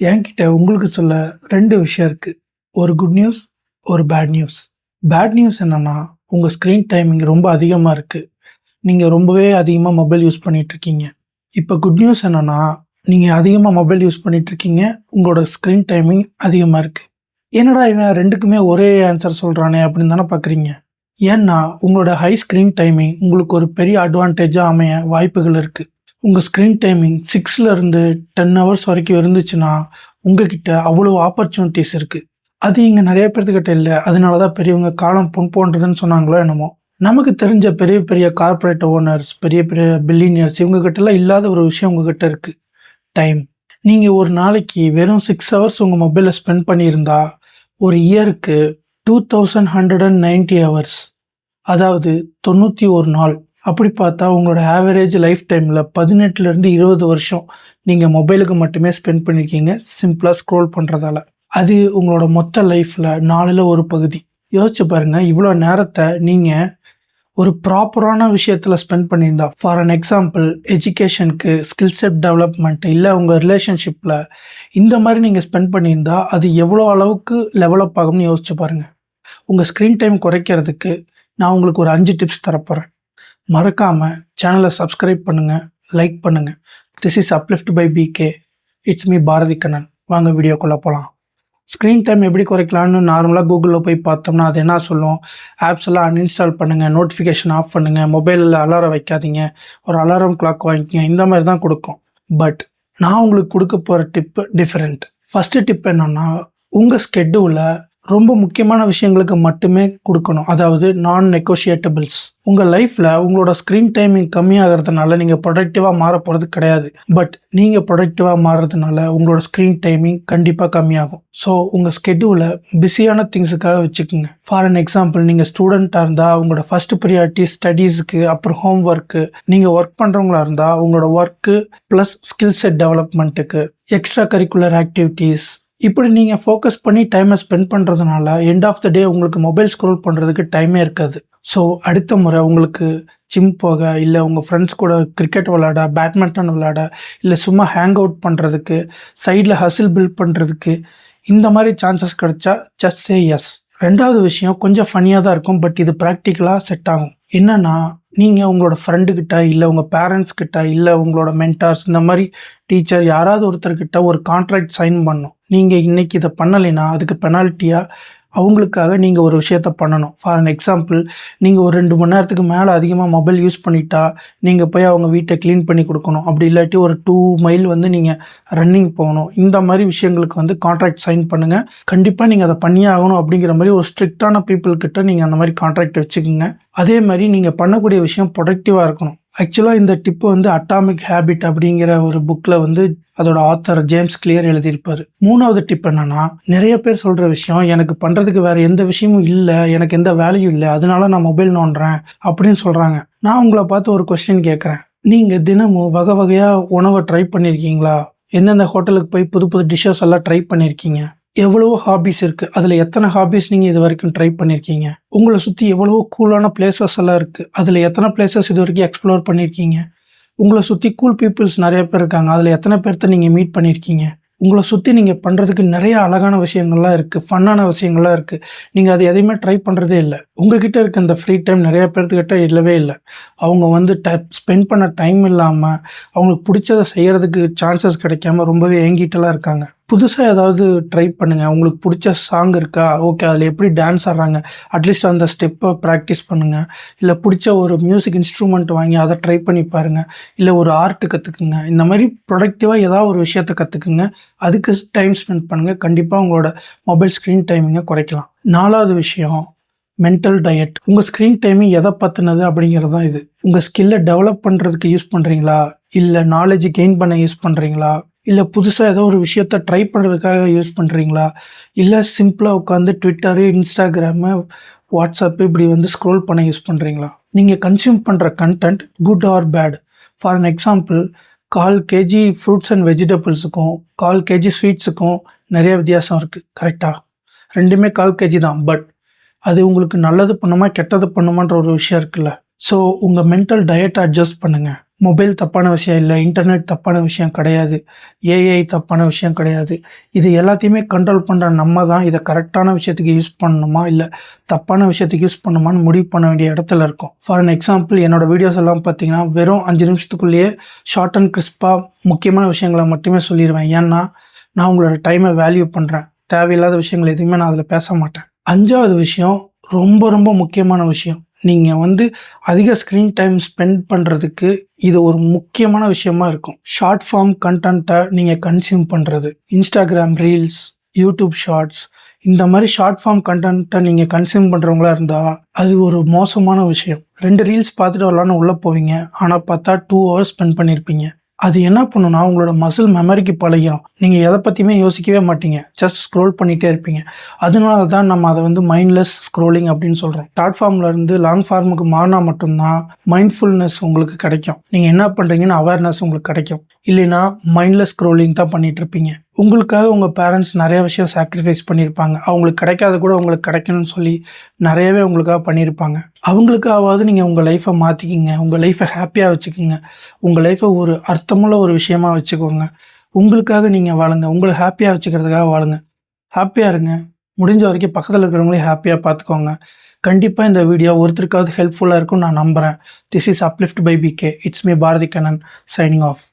என்கிட்ட உங்களுக்கு சொல்ல ரெண்டு விஷயம் இருக்குது ஒரு குட் நியூஸ் ஒரு பேட் நியூஸ் பேட் நியூஸ் என்னென்னா உங்கள் ஸ்க்ரீன் டைமிங் ரொம்ப அதிகமாக இருக்குது நீங்கள் ரொம்பவே அதிகமாக மொபைல் யூஸ் பண்ணிகிட்ருக்கீங்க இப்போ குட் நியூஸ் என்னென்னா நீங்கள் அதிகமாக மொபைல் யூஸ் பண்ணிகிட்ருக்கீங்க உங்களோட ஸ்க்ரீன் டைமிங் அதிகமாக இருக்குது என்னடா இவன் ரெண்டுக்குமே ஒரே ஆன்சர் சொல்கிறானே அப்படின்னு தானே பார்க்குறீங்க ஏன்னா உங்களோட ஹை ஸ்க்ரீன் டைமிங் உங்களுக்கு ஒரு பெரிய அட்வான்டேஜாக அமைய வாய்ப்புகள் இருக்குது உங்கள் ஸ்க்ரீன் டைமிங் சிக்ஸ்லேருந்து டென் ஹவர்ஸ் வரைக்கும் இருந்துச்சுன்னா உங்ககிட்ட அவ்வளோ ஆப்பர்ச்சுனிட்டிஸ் இருக்குது அது இங்கே நிறைய பேர்த்துக்கிட்ட இல்லை. அதனால தான் பெரியவங்க காலம் பொன் போன்றதுன்னு சொன்னாங்களோ என்னமோ. நமக்கு தெரிஞ்ச பெரிய பெரிய கார்ப்பரேட் ஓனர்ஸ் பெரிய பெரிய பில்லினியர்ஸ் இவங்ககிட்டலாம் இல்லாத ஒரு விஷயம் உங்ககிட்ட இருக்குது டைம் நீங்கள் ஒரு நாளைக்கு வெறும் சிக்ஸ் ஹவர்ஸ் உங்கள் மொபைலில் ஸ்பெண்ட் பண்ணியிருந்தா ஒரு இயருக்கு two thousand hundred and ninety hours அதாவது தொண்ணூற்றி ஒரு நாள். அப்படி பார்த்தா உங்களோட ஆவரேஜ் லைஃப் டைமில் பதினெட்டுலேருந்து இருபது வருஷம் நீங்கள் மொபைலுக்கு மட்டுமே ஸ்பெண்ட் பண்ணியிருக்கீங்க சிம்பிளாக ஸ்க்ரோல் பண்ணுறதால அது உங்களோட மொத்த லைஃப்பில் நாளில் ஒரு பகுதி. யோசிச்சு பாருங்கள் இவ்வளோ நேரத்தை நீங்கள் ஒரு ப்ராப்பரான விஷயத்தில் ஸ்பெண்ட் பண்ணியிருந்தா ஃபார் அன் எக்ஸாம்பிள் எஜுகேஷனுக்கு ஸ்கில் செட் டெவலப்மெண்ட் இல்லை உங்கள் ரிலேஷன்ஷிப்பில் இந்த மாதிரி நீங்கள் ஸ்பெண்ட் பண்ணியிருந்தா அது எவ்வளோ அளவுக்கு லெவலப் ஆகும்னு யோசிச்சு பாருங்கள் உங்கள் ஸ்க்ரீன் டைம் குறைக்கிறதுக்கு நான் உங்களுக்கு ஒரு அஞ்சு டிப்ஸ் தரப்போகிறேன் மறக்காமல் சேனலை சப்ஸ்கிரைப் பண்ணுங்கள் லைக் பண்ணுங்கள் this is uplift by PK it's me Bharathi Kannan வாங்க வீடியோக்குள்ளே போகலாம் ஸ்க்ரீன் டைம் எப்படி குறைக்கலாம்னு நார்மலாக கூகுளில் போய் பார்த்தோம்னா அது என்ன சொல்லும்? ஆப்ஸ் எல்லாம் அன்இன்ஸ்டால் பண்ணுங்கள் நோட்டிஃபிகேஷன் ஆஃப் பண்ணுங்கள் மொபைலில் அலாரம் வைக்காதீங்க. ஒரு அலாரம் கிளாக் வாங்கிக்கங்க இந்த மாதிரி தான் கொடுக்கும். பட் நான் உங்களுக்கு கொடுக்க போகிற டிப்பு டிஃப்ரெண்ட் ஃபஸ்ட்டு டிப் என்னென்னா உங்கள் ஸ்கெட்யூலை ரொம்ப முக்கியமான விஷயங்களுக்கு மட்டுமே கொடுக்கணும். அதாவது நான் நெகோஷியேட்டபிள்ஸ் உங்கள் லைஃப்பில் உங்களோட ஸ்க்ரீன் டைமிங் கம்மியாகிறதுனால நீங்கள் ப்ரொடக்டிவாக மாற போகிறது கிடையாது. பட் நீங்கள் ப்ரொடக்டிவாக மாறுறதுனால உங்களோட ஸ்க்ரீன் டைமிங் கண்டிப்பாக கம்மியாகும். ஸோ உங்கள் ஸ்கெட்யூலை பிஸியான திங்ஸுக்காக வச்சுக்கோங்க. ஃபார் அன் எக்ஸாம்பிள் நீங்கள் ஸ்டூடெண்ட்டாக இருந்தால் உங்களோட ஃபஸ்ட் ப்ரியாரிட்டி ஸ்டடீஸுக்கு அப்புறம் ஹோம் ஒர்க்கு நீங்கள் ஒர்க் பண்ணுறவங்களா இருந்தால் உங்களோட ஒர்க்கு ப்ளஸ் ஸ்கில் செட் டெவலப்மெண்ட்டுக்கு எக்ஸ்ட்ரா கரிக்குலர் ஆக்டிவிட்டீஸ் இப்படி நீங்கள் ஃபோக்கஸ் பண்ணி டைமை ஸ்பெண்ட் பண்ணுறதுனால எண்ட் ஆஃப் த டே உங்களுக்கு மொபைல் ஸ்க்ரோல் பண்ணுறதுக்கு டைமே இருக்காது. ஸோ அடுத்த முறை உங்களுக்கு ஜிம் போக இல்லை உங்கள் ஃப்ரெண்ட்ஸ் கூட கிரிக்கெட் விளாட பேட்மிண்டன் விளாட இல்லை சும்மா ஹேங் அவுட் பண்ணுறதுக்கு சைடில் ஹசில் பில்ட் பண்ணுறதுக்கு இந்த மாதிரி சான்சஸ் கிடைச்சா ஜஸ்ட் சே எஸ் ரெண்டாவது விஷயம் கொஞ்சம் ஃபனியாக தான் இருக்கும் பட் இது ப்ராக்டிக்கலாக செட் ஆகும். என்னென்னா நீங்கள் உங்களோட ஃப்ரெண்டுக்கிட்ட இல்லை உங்கள் பேரண்ட்ஸ் கிட்ட இல்லை உங்களோட மென்டார்ஸ் இந்த மாதிரி டீச்சர் யாராவது ஒருத்தர்கிட்ட ஒரு கான்ட்ராக்ட் சைன் பண்ணும் நீங்கள் இன்றைக்கி இதை பண்ணலைன்னா அதுக்கு பெனால்ட்டியாக அவங்களுக்காக நீங்கள் ஒரு விஷயத்த பண்ணணும். ஃபார் அன் எக்ஸாம்பிள் நீங்கள் ஒரு ரெண்டு மணி நேரத்துக்கு மேலே அதிகமாக மொபைல் யூஸ் பண்ணிட்டா நீங்கள் போய் அவங்க வீட்டை க்ளீன் பண்ணி கொடுக்கணும். அப்படி இல்லாட்டி ஒரு டூ மைல் வந்து நீங்கள் ரன்னிங் போகணும். இந்த மாதிரி விஷயங்களுக்கு வந்து கான்ட்ராக்ட் சைன் பண்ணுங்கள் கண்டிப்பாக நீங்கள் அதை பண்ணியே ஆகணும் அப்படிங்கிற மாதிரி ஒரு ஸ்ட்ரிக்டான பீப்புள்கிட்ட நீங்கள் அந்த மாதிரி கான்ட்ராக்ட் வச்சுக்கோங்க. அதே மாதிரி நீங்கள் பண்ணக்கூடிய விஷயம் ப்ரொடக்டிவாக இருக்கணும். ஆக்சுவலாக இந்த டிப்பு வந்து அட்டாமிக் ஹேபிட் அப்படிங்கிற ஒரு புக்கில் வந்து அதோட ஆத்தர் ஜேம்ஸ் கிளியர் எழுதியிருப்பார். மூணாவது டிப் என்னன்னா நிறைய பேர் சொல்கிற விஷயம் எனக்கு பண்ணுறதுக்கு வேற எந்த விஷயமும் இல்லை எனக்கு எந்த வேலையும் இல்லை அதனால நான் மொபைல் நோண்டுறேன் அப்படின்னு சொல்கிறாங்க நான் உங்களை பார்த்து ஒரு கொஸ்டின் கேட்குறேன் நீங்கள் தினமும் வகை வகையாக உணவை ட்ரை பண்ணியிருக்கீங்களா எந்தெந்த ஹோட்டலுக்கு போய் புது புது டிஷ்ஷஸ் எல்லாம் ட்ரை பண்ணியிருக்கீங்க எவ்வளவோ ஹாபிஸ் இருக்குது அதில் எத்தனை ஹாபிஸ் நீங்கள் இது வரைக்கும் ட்ரை பண்ணியிருக்கீங்க உங்களை சுற்றி எவ்வளவோ கூலான பிளேசஸ் எல்லாம் இருக்குது அதில் எத்தனை பிளேசஸ் இது வரைக்கும் எக்ஸ்ப்ளோர் பண்ணியிருக்கீங்க உங்களை சுற்றி கூல் பீப்புள்ஸ் நிறைய பேர் இருக்காங்க. அதில் எத்தனை பேர்த்த நீங்கள் மீட் பண்ணியிருக்கீங்க உங்களை சுற்றி நீங்கள் பண்ணுறதுக்கு நிறைய அழகான விஷயங்கள்லாம் இருக்குது ஃபன்னான விஷயங்கள்லாம் இருக்குது நீங்கள் அது எதையுமே ட்ரை பண்ணுறதே இல்லை. உங்ககிட்ட இருக்க இந்த ஃப்ரீ டைம் நிறைய பேர்த்துக்கிட்ட இல்லவே இல்லை. அவங்க வந்து ட ஸ்பெண்ட் பண்ண டைம் இல்லாமல் அவங்களுக்கு பிடிச்சதை செய்கிறதுக்கு சான்சஸ் கிடைக்காம ரொம்பவே ஏங்கிட்டெல்லாம் இருக்காங்க. புதுசாக ஏதாவது ட்ரை பண்ணுங்கள் உங்களுக்கு பிடிச்ச சாங் இருக்கா? ஓகே அதில் எப்படி டான்ஸ் ஆடுறாங்க? அட்லீஸ்ட் அந்த ஸ்டெப்பை ப்ராக்டிஸ் பண்ணுங்கள் இல்லை பிடிச்ச ஒரு மியூசிக் இன்ஸ்ட்ருமெண்ட் வாங்கி அதை ட்ரை பண்ணி பாருங்கள் இல்லை ஒரு ஆர்ட்டு கற்றுக்குங்க இந்த மாதிரி ப்ரொடக்டிவாக ஏதாவது ஒரு விஷயத்த கற்றுக்குங்க அதுக்கு டைம் ஸ்பெண்ட் பண்ணுங்கள் கண்டிப்பாக உங்களோட மொபைல் ஸ்க்ரீன் டைமிங்கை குறைக்கலாம். நாலாவது விஷயம் மென்டல் டயட் உங்கள் ஸ்க்ரீன் டைமிங் எதை பற்றினது அப்படிங்கிறது தான் இது. உங்கள் ஸ்கில்லை டெவலப் பண்ணுறதுக்கு யூஸ் பண்ணுறீங்களா இல்லை நாலேஜ் கெயின் பண்ண யூஸ் பண்ணுறீங்களா இல்லை புதுசாக ஏதோ ஒரு விஷயத்த ட்ரை பண்ணுறதுக்காக யூஸ் பண்ணுறீங்களா இல்லை சிம்பிளாக உட்காந்து ட்விட்டரு இன்ஸ்டாகிராமு வாட்ஸ்அப்பு இப்படி வந்து ஸ்க்ரோல் பண்ண யூஸ் பண்ணுறீங்களா நீங்கள் கன்சியூம் பண்ணுற content good or bad for an example call KG fruits and வெஜிடபிள்ஸுக்கும் கால் கேஜி ஸ்வீட்ஸுக்கும் நிறைய வித்தியாசம் இருக்குது கரெக்டாக ரெண்டுமே கால் கேஜி தான். பட் அது உங்களுக்கு நல்லது பண்ணுமா கெட்டது பண்ணுமான்ற ஒரு விஷயம் இருக்குல்ல? ஸோ உங்கள் மென்டல் டயட்டை அட்ஜஸ்ட் பண்ணுங்கள் மொபைல் தப்பான விஷயம் இல்லை இன்டர்நெட் தப்பான விஷயம் கிடையாது ஏஐ தப்பான விஷயம் கிடையாது. இது எல்லாத்தையுமே கண்ட்ரோல் பண்ணுற நம்ம தான் இதை கரெக்டான விஷயத்துக்கு யூஸ் பண்ணணுமா இல்லை தப்பான விஷயத்துக்கு யூஸ் பண்ணணுமான்னு முடிவு பண்ண வேண்டிய இடத்துல இருக்கும். ஃபார் அன் எக்ஸாம்பிள் என்னோடய வீடியோஸ் எல்லாம் பார்த்தீங்கன்னா வெறும் அஞ்சு நிமிஷத்துக்குள்ளேயே ஷார்ட் அண்ட் கிறிஸ்பாக முக்கியமான விஷயங்களை மட்டுமே சொல்லிடுவேன் ஏன்னா நான் உங்களோட டைமை வேல்யூ பண்ணுறேன் தேவையில்லாத விஷயங்கள் எதுவுமே நான் அதில் பேச மாட்டேன். அஞ்சாவது விஷயம் ரொம்ப ரொம்ப முக்கியமான விஷயம். நீங்கள் வந்து அதிக ஸ்க்ரீன் டைம் ஸ்பெண்ட் பண்ணுறதுக்கு இது ஒரு முக்கியமான விஷயமா இருக்கும். ஷார்ட் ஃபார்ம் கண்டென்ட்டை நீங்கள் கன்சியூம் பண்ணுறது இன்ஸ்டாகிராம் ரீல்ஸ் யூடியூப் ஷார்ட்ஸ் இந்த மாதிரி ஷார்ட் ஃபார்ம் கண்டென்ட்டை நீங்கள் கன்சியூம் பண்ணுறவங்களா இருந்தால் அது ஒரு மோசமான விஷயம். ரெண்டு ரீல்ஸ் பார்த்துட்டு வரலான்னு உள்ளே போவீங்க. ஆனால் பார்த்தா டூ ஹவர்ஸ் ஸ்பெண்ட் பண்ணியிருப்பீங்க அது என்ன பண்ணுன்னா உங்களோட மசில் மெமரிக்கு பழகிடும் நீங்கள் எதை பற்றியுமே யோசிக்கவே மாட்டீங்க. ஜஸ்ட் ஸ்க்ரோல் பண்ணிகிட்டே இருப்பீங்க. அதனால தான் நம்ம அதை வந்து மைண்ட்லெஸ் ஸ்க்ரோலிங் அப்படின்னு சொல்கிறோம் ஷார்ட் ஃபார்ம்லேருந்து லாங் ஃபார்முக்கு மாறினா மட்டும்தான் மைண்ட்ஃபுல்னஸ் உங்களுக்கு கிடைக்கும். நீங்கள் என்ன பண்ணுறீங்கன்னு அவேர்னஸ் உங்களுக்கு கிடைக்கும். இல்லைன்னா மைண்ட்லெஸ் ஸ்க்ரோலிங் தான் பண்ணிகிட்டு இருப்பீங்க. உங்களுக்காக உங்கள் பேரண்ட்ஸ் நிறைய விஷயம் சாக்ரிஃபைஸ் பண்ணியிருப்பாங்க. அவங்களுக்கு கிடைக்காத கூட உங்களுக்கு கிடைக்கணும்னு சொல்லி நிறையவே உங்களுக்காக பண்ணியிருப்பாங்க. அவங்களுக்காவது நீங்கள் உங்கள் லைஃப்பை மாற்றிக்கிங்க உங்கள் லைஃப்பை ஹாப்பியாக வச்சுக்கோங்க. உங்கள் லைஃப்பை ஒரு அர்த்தமுள்ள ஒரு விஷயமாக வச்சுக்கோங்க. உங்களுக்காக நீங்கள் வாழுங்க. உங்களை ஹாப்பியாக வச்சுக்கிறதுக்காக வாழுங்க. ஹாப்பியாக இருங்க. முடிஞ்ச வரைக்கும் பக்கத்தில் இருக்கிறவங்களையும் ஹாப்பியாக பார்த்துக்கோங்க. கண்டிப்பாக இந்த வீடியோ ஒருத்தருக்காவது ஹெல்ப்ஃபுல்லாக இருக்கும்னு நான் நம்புகிறேன் this is uplift by PK it's me Bharathi Kannan signing off